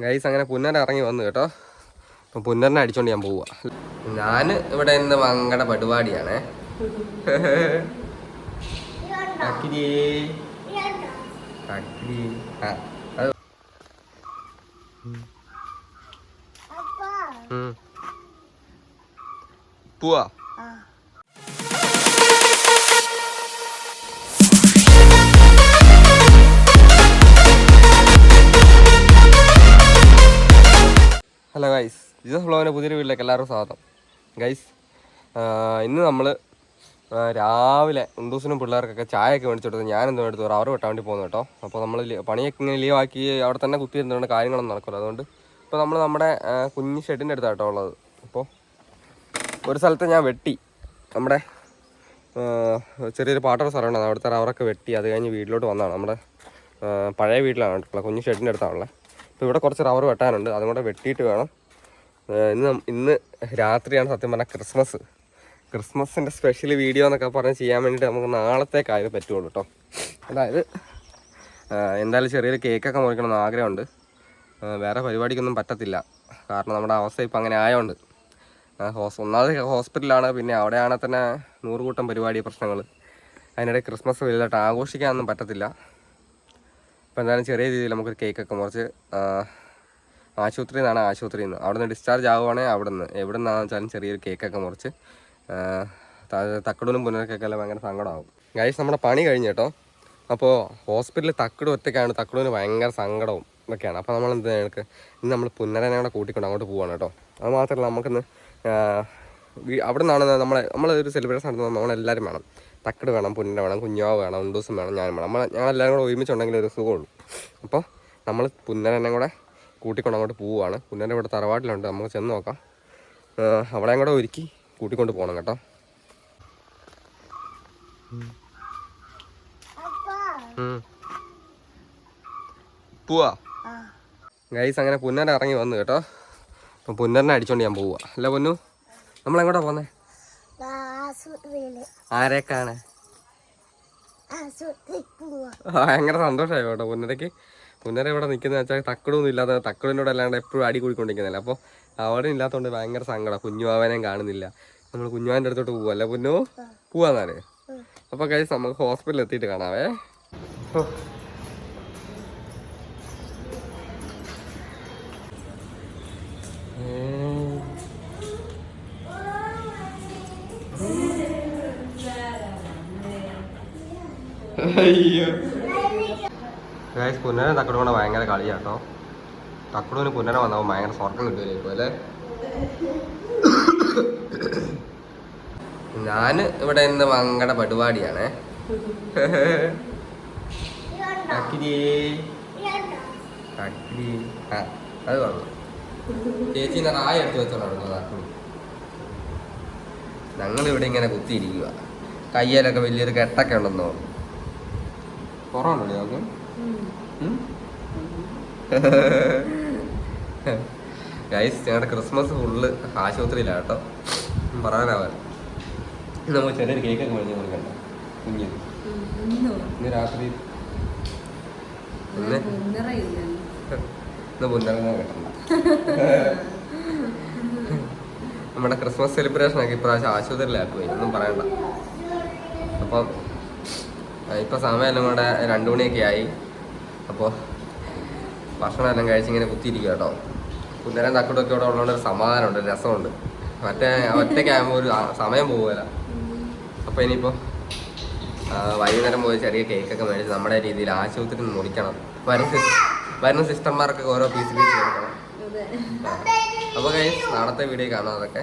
Guys അങ്ങനെ പുന്നര ഇറങ്ങി വന്നു കേട്ടോ. അപ്പം പുന്നറിനെ അടിച്ചോണ്ട് ഞാൻ പോവുക ഞാൻ ഇവിടെ ഇന്ന് മങ്കട പരിപാടിയാണ്. പോവാ. ഹലോ ഗൈസ് ജീസസ് ഫ്ലോവിന്റെ പുതിയൊരു വീട്ടിലേക്ക് എല്ലാവർക്കും സ്വാഗതം. ഗൈസ് ഇന്ന് നമ്മൾ രാവിലെ ഉണ്ടൂസിനും പിള്ളേർക്കൊക്കെ ചായയൊക്കെ മേടിച്ചു ഞാൻ എന്തോ എടുത്തു അവർ വെട്ടാൻ വേണ്ടി പോകുന്നു കേട്ടോ. അപ്പോൾ നമ്മൾ പണിയൊക്കെ ഇങ്ങനെ ലീവ് ആക്കി അവിടെ തന്നെ കുത്തി ഇരുന്നുകൊണ്ട് കാര്യങ്ങളൊന്നും നടക്കില്ല അതുകൊണ്ട് ഇപ്പോൾ നമ്മൾ നമ്മുടെ കുഞ്ഞു ഷെഡിന്റെ അടുത്താണ് കേട്ടോ ഉള്ളത്. അപ്പോൾ ഒരു സ്ഥലത്ത് ഞാൻ വെട്ടി. നമ്മുടെ ചെറിയൊരു പാട്ടർ സ്ഥലമുണ്ടായിരുന്നു അവിടുത്തെ അവരൊക്കെ വെട്ടി. അത് കഴിഞ്ഞ് വീട്ടിലോട്ട് വന്നതാണ്. നമ്മുടെ പഴയ വീട്ടിലാണ് കേട്ടോ കുഞ്ഞ് ഷെഡിന്റെ അടുത്താണുള്ളത് അപ്പോൾ ഇവിടെ കുറച്ച് റവർ വെട്ടാനുണ്ട്. അതും കൂടെ വെട്ടിയിട്ട് വേണം. ഇന്ന് ഇന്ന് രാത്രിയാണ് സത്യം പറഞ്ഞാൽ ക്രിസ്മസ് ക്രിസ്മസിന്റെ സ്പെഷ്യൽ വീഡിയോ എന്നൊക്കെ പറഞ്ഞ് ചെയ്യാൻ വേണ്ടിയിട്ട് നമുക്ക് നാളത്തേക്കായത് പറ്റുള്ളൂ കേട്ടോ അതായത് എന്തായാലും ചെറിയൊരു കേക്കൊക്കെ മുറിക്കണമെന്ന് ആഗ്രഹമുണ്ട്. വേറെ പരിപാടിക്കൊന്നും പറ്റത്തില്ല. കാരണം നമ്മുടെ അവസ്ഥ ഇപ്പം അങ്ങനെ ആയതുകൊണ്ട് ഹോസ് ഒന്നാമത് ഹോസ്പിറ്റലാണ് പിന്നെ അവിടെയാണെങ്കിൽ തന്നെ നൂറുകൂട്ടം പരിപാടി പ്രശ്നങ്ങൾ അതിനിടെ ക്രിസ്മസ് വലുതായിട്ട് ആഘോഷിക്കാനൊന്നും പറ്റത്തില്ല. അപ്പോൾ എന്തായാലും ചെറിയ രീതിയിൽ നമുക്കൊരു കേക്കൊക്കെ മുറിച്ച് ആശുപത്രിയിൽ നിന്നാണ് ആശുപത്രിയിൽ നിന്ന്. അവിടെ നിന്ന് ഡിസ്ചാർജ് ആവുകയാണെങ്കിൽ അവിടെ നിന്ന് എവിടെ നിന്നാണെന്ന് വെച്ചാലും ചെറിയൊരു കേക്കൊക്കെ മുറിച്ച് തക്കടൂനും പുനരക്കൊക്കെ എല്ലാം ഭയങ്കര സങ്കടമാകും. ഗൈസ് നമ്മുടെ പണി കഴിഞ്ഞ് കേട്ടോ. അപ്പോൾ ഹോസ്പിറ്റലിൽ തക്കട് ഒറ്റയ്ക്കാണ് തക്കടൂന് ഭയങ്കര സങ്കടവും ഇതൊക്കെയാണ്. അപ്പോൾ നമ്മൾ എന്താ ഞങ്ങൾക്ക് ഇന്ന് നമ്മൾ പുന്നരനെ കൂടെ കൂട്ടിക്കൊണ്ട് അങ്ങോട്ട് പോവാണ് കേട്ടോ. അത് മാത്രമല്ല നമുക്കിന്ന് അവിടെ നിന്നാണ് നമ്മളെ നമ്മളൊരു സെലിബ്രേഷൻ നടത്തുന്നത് നമ്മളെല്ലാവരും വേണം. തക്കട് വേണം പുന്നിന്റെ വേണം കുഞ്ഞാവ് വേണം ഉണ്ടൂസം വേണം ഞാൻ വേണം. നമ്മൾ ഞങ്ങളെല്ലാവരും കൂടെ ഒരുമിച്ചുണ്ടെങ്കിൽ ഒരു സുഖമുള്ളൂ. അപ്പോൾ നമ്മൾ പുന്നനെന്നെ കൂടെ കൂട്ടിക്കൊണ്ട് അങ്ങോട്ട് പോവുകയാണ്. പുന്നന്റെ ഇവിടെ തറവാട്ടിലുണ്ട്. നമുക്ക് ചെന്ന് നോക്കാം. അവിടെ അവളെയും കൂടെ ഒരുക്കി കൂട്ടിക്കൊണ്ട് പോകണം കേട്ടോ. പോവാ? ഗൈസ് അങ്ങനെ പുന്നനെ ഇറങ്ങി വന്നു കേട്ടോ. അപ്പം പുന്നറിനെ അടിച്ചോണ്ട് ഞാൻ പോവുക അല്ല പൊന്നു? നമ്മളെങ്ങോട്ടാ പോന്നേ? പോവാ ഭയങ്കര സന്തോഷമായി കേട്ടോ. പുന്നരയ്ക്ക് പുന്നര ഇവിടെ നിൽക്കുന്ന വെച്ചാൽ തക്കടൊന്നും ഇല്ലാതെ തക്കടിനോട് അല്ലാണ്ട് എപ്പോഴും അടി കൂടിക്കൊണ്ടിരിക്കുന്നില്ല അപ്പോൾ അവിടെ ഇല്ലാത്തതുകൊണ്ട് ഭയങ്കര സങ്കടം. കുഞ്ഞുവാവനെയും കാണുന്നില്ല. നമ്മൾ കുഞ്ഞുവാന്റെ അടുത്തോട്ട് പോവല്ല പുന്നു? പോവാന്നാൽ അപ്പോൾ കഴിച്ച് നമുക്ക് ഹോസ്പിറ്റലിൽ എത്തിയിട്ട് കാണാവേ. ഹോ. അയ്യോ. ഗൈസ് പുന്നനെ തക്കട് കൊണ്ട് ഭയങ്കര കളിയാട്ടോ. തക്കടൂന് പുന്നനെ വന്നപ്പോൾ ഭയങ്കര സ്വർഗം കിട്ടുമായിരിക്കും അല്ലേ? ഞാൻ ഇവിടെ ഇന്ന് മങ്കട പടുപാടിയാണ് അത് കൊള്ളാം. ചേച്ചീനെ റായ എടുത്ത് വെച്ചോളാം തക്കടു ഞങ്ങളിവിടെ ഇങ്ങനെ കുത്തിയിരിക്കുക കയ്യിലൊക്കെ വലിയൊരു കെട്ടൊക്കെ ഉണ്ടെന്നോ കുറവുണ്ടോ ഞങ്ങൾക്ക് ഗൈസ് ഞങ്ങളുടെ ക്രിസ്മസ് ഫുള്ള് ആശുപത്രിയിലാണ് കേട്ടോ. പറയാനാവാൻ നമുക്ക് ചെറിയൊരു കേക്കൊക്കെ മേടിച്ച് കൊടുക്കണ്ട കുഞ്ഞ് ഇന്ന് രാത്രി. ഇന്ന് പുന്നരനെ കിട്ടണ്ട നമ്മുടെ ക്രിസ്മസ് സെലിബ്രേഷൻ ഒക്കെ ഇപ്രാവശ്യം ആശുപത്രിയിലാക്കുമായി ഒന്നും പറയണ്ട. അപ്പം ഇപ്പം സമയമെല്ലാം കൂടെ രണ്ടു മണിയൊക്കെ ആയി. അപ്പോൾ ഭക്ഷണം എല്ലാം കഴിച്ച് ഇങ്ങനെ കുത്തിയിരിക്കുക കേട്ടോ. കുന്നേരം തക്കടൊക്കെ ഇവിടെ ഉള്ളതുകൊണ്ട് ഒരു സമാധാനമുണ്ട് ഒരു രസമുണ്ട്. മറ്റേ ഒറ്റയ്ക്കാകുമ്പോൾ ഒരു സമയം പോവുകയില്ല അപ്പോൾ ഇനിയിപ്പോൾ വൈകുന്നേരം പോയി ചെറിയ കേക്കൊക്കെ മേടിച്ച് നമ്മുടെ രീതിയിൽ ആശുപത്രി മുറിക്കണം. വരുന്ന വരുന്ന സിസ്റ്റർമാർക്കൊക്കെ ഓരോ പീസ് പീസ് കൊടുക്കണം അപ്പോൾ കൈ നാളത്തെ വീഡിയോ കാണാം അതൊക്കെ.